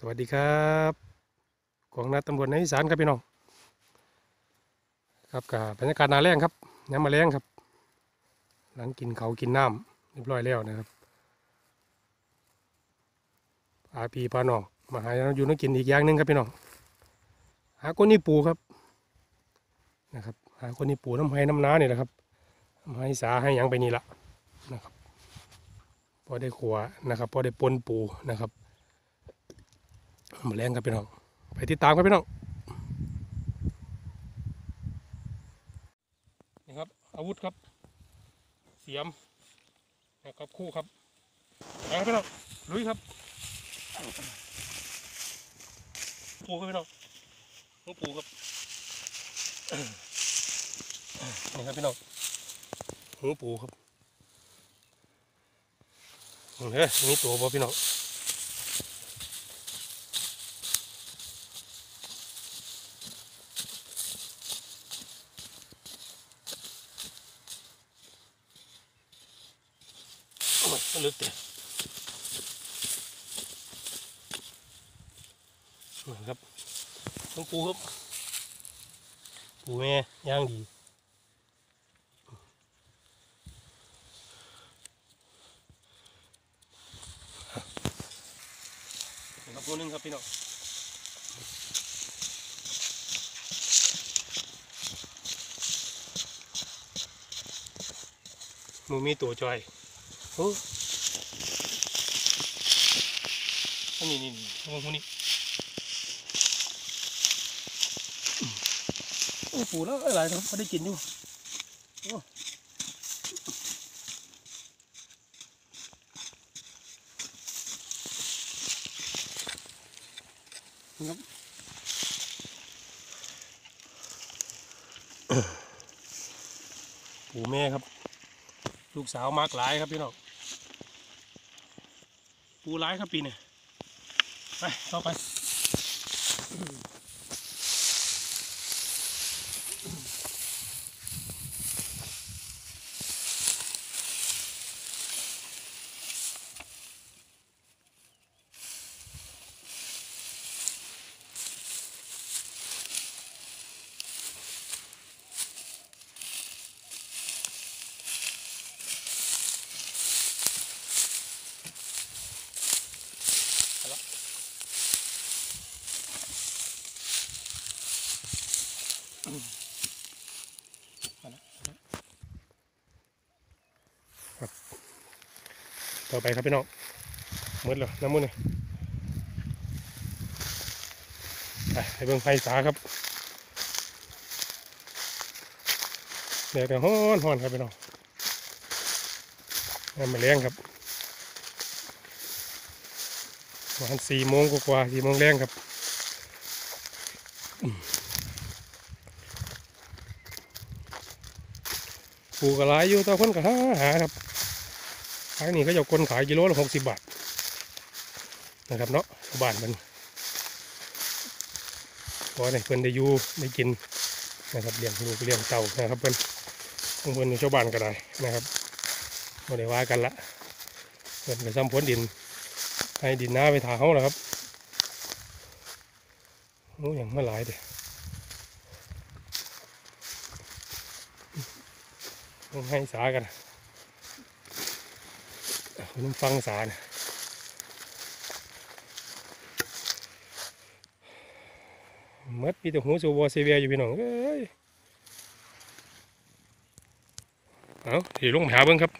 สวัสดีครับของนัดตำรวจในอีสานครับพี่น้องครับกับบรรยากาศนาแรงครับย้ำมาแรงครับ หลังกินเขากินน้ำเรียบร้อยแล้วนะครับพาพี่พาน้องมาหาอยู่นักกินอีกอย่างหนึ่งครับพี่น้องหาคนนี่ปูครับนะครับ หาคนนี่ปูน้ำไห้น้ำน้านี่แหละครับน้ำไห้สาให้ยังไปนี่ละนะครับพอได้ขัวนะครับพอได้ปนปูนะครับ มาแรงครับพี่น้อง ไปติดตามครับพี่น้อง นี่ครับ อาวุธครับ เสียมนะครับคู่ครับไปครับพี่น้อง ลุยครับปูครับพี่น้องหัวปูครับนี่ครับพี่น้องหัวปูครับเฮ้ยนี่ตัวบ่พี่น้อง มันลึกเดียวนะครับต้องปูครับ ปูแม่ย่างดีนี่ครับตัวหนึงครับพี่น้องหมูมีตัวจอย โอ้นนี้นี่นี่มองคนนี้โอ้ปูแล้วหลายครับเขาได้กินอยู่โอ้ครับปูแม่ครับ ลูกสาวมากหลายครับพี่น้อง ปูร้ายครับปีนี่ไปต่อไป ต่อไปครับพี่น้องหมดแล้วน้ำมันเลยไปไปเบิ่งไฟสาครับเดี๋ยวแต่ฮ้อนฮ้อนครับพี่น้องน้ำมาแรงครับ ประมาณสี่โมงกว่าๆสี่โมงแรงครับปูกระไรอยู่ตะคนก็หาหาครับขายนี่ก็จะคนขายกิโลละหกสิบบาทนะครับเนาะชาวบ้านมันพอเนี่ยเพิ่นได้อยู่ได้กินนะครับเลี้ยงลูกเลี้ยงเต่านะครับเพิ่นเพิ่นอยู่ชาวบ้านก็ได้นะครับไม่ได้ว่ากันละเพิ่นไปซ้ำพ้นดิน ให้ดินหน้าไปถาเขาแหละครับโอ้ยังไม่หลายเด้ต้องให้สากันคุณต้องฟังสานะเมัดมีแต่หูสูบวเซเวียอยู่พี่น้องเอ้ยเอาถีลงไปหาเบิ้งครับ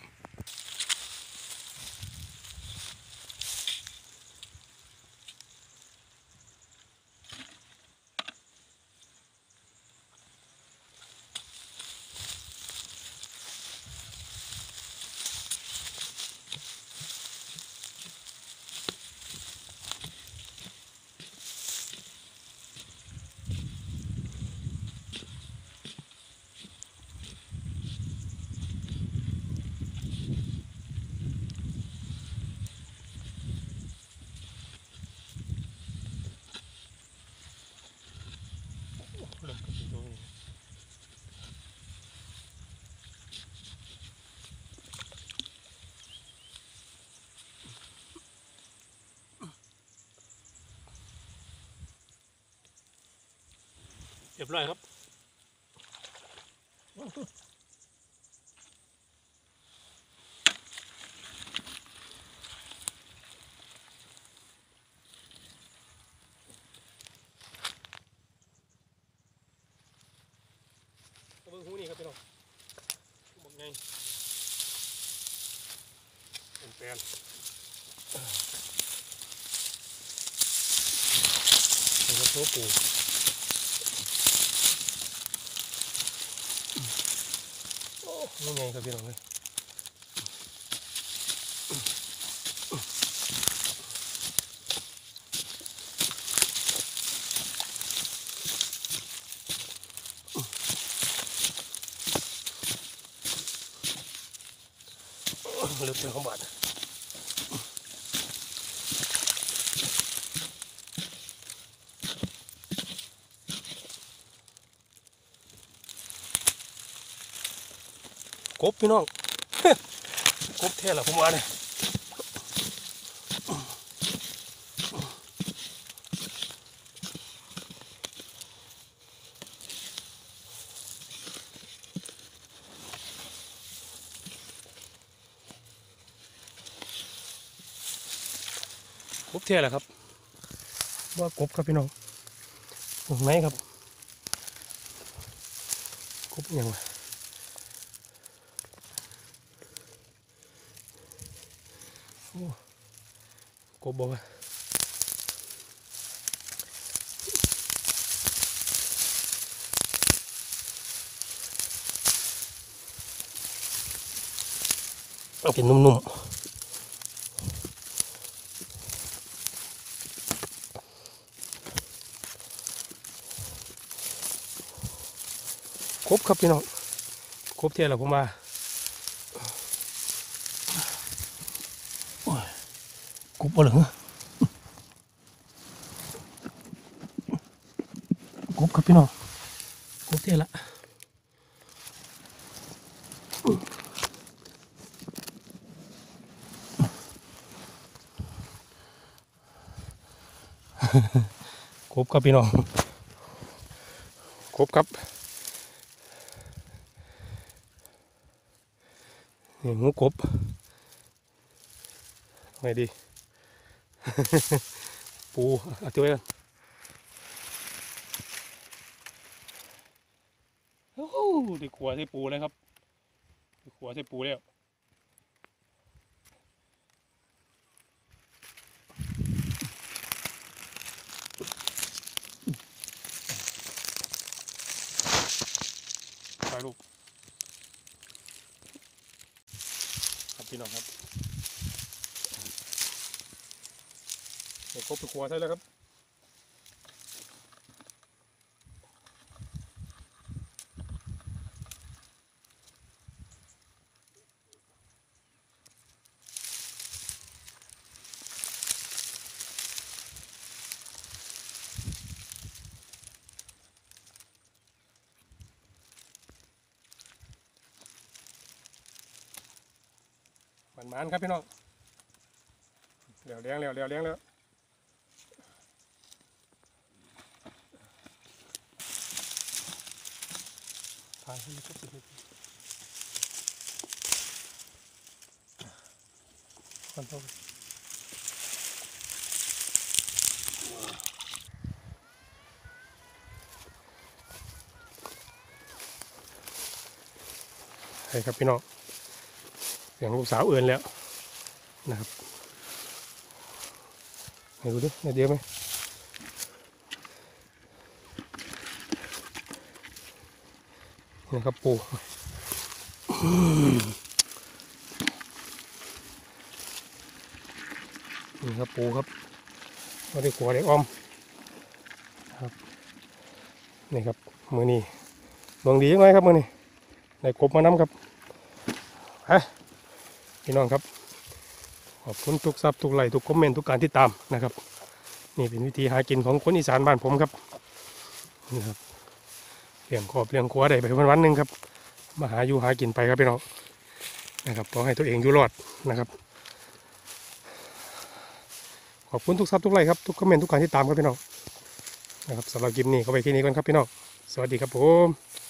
เรียบร้อยครับเบิ่งหูนี่ครับพี่น้องบอกไงเป็นแปลนนี่ครับตัวปูโอ้ นี่ไงครับพี่น้องเลยเลือดเป็นของบาด กบพี่น้องกบแท้ละผมว่าเนี่ยกบแท้ละครับว่ากบครับพี่น้องไหนครับกบยังวะ กบบอกว่าเอาเป็นนุ่มๆครบครับพี่น้อง ครบเท่าแล้วผมมาโอ้ยก บ่เหรอกบครับพี่น้องกบเท่ละครบครับพี่น้องครบครับนี่หมูกบไงดี ปูเอาตัวไว้กันโอ้โหได้ขัวใส่ปูเลยครับด้ขัวใส่ปูแล้วถ่ายรูปครับพี่น้องครับเดี๋ยว ครบไปครัวใช่แล้วครับมันมันๆครับพี่น้องเดี๋ยวเลี้ยงเดี๋ยวเดี๋ยวเลี้ยงแล้วายให้มันครบสิบนาทีคนโตใช่ครับพี่น้องเสียงลูกสาวเอื่นแล้วนะครับไหนดูดิเดียวไหม นี่ครับปูนี่ครับปูครับไม่ได้ขัวได้อ้อมครับนี่ครับมือนี้ดวงดียังไงครับมือนี้ได้กบมาน้ำครับไปพี่น้องครับ ขอบคุณทุกซับทุกไลค์ทุกคอมเมนต์ทุกการที่ตามนะครับ นี่เป็นวิธีหากินของคนอีสานบ้านผมครับนี่ครับ เลี้ยงขอบเลี้ยงครัวได้ไปวันวันหนึ่งครับ มาหาอยู่หากินไปครับพี่น้องนะครับขอให้ตัวเองอยู่รอดนะครับ ขอบคุณทุกซับทุกไลค์ครับทุกคอมเมนต์ทุกการที่ตามครับพี่น้องนะครับสำหรับคลิปนี้ก็ไปแค่นี้ก่อนครับพี่น้องสวัสดีครับผม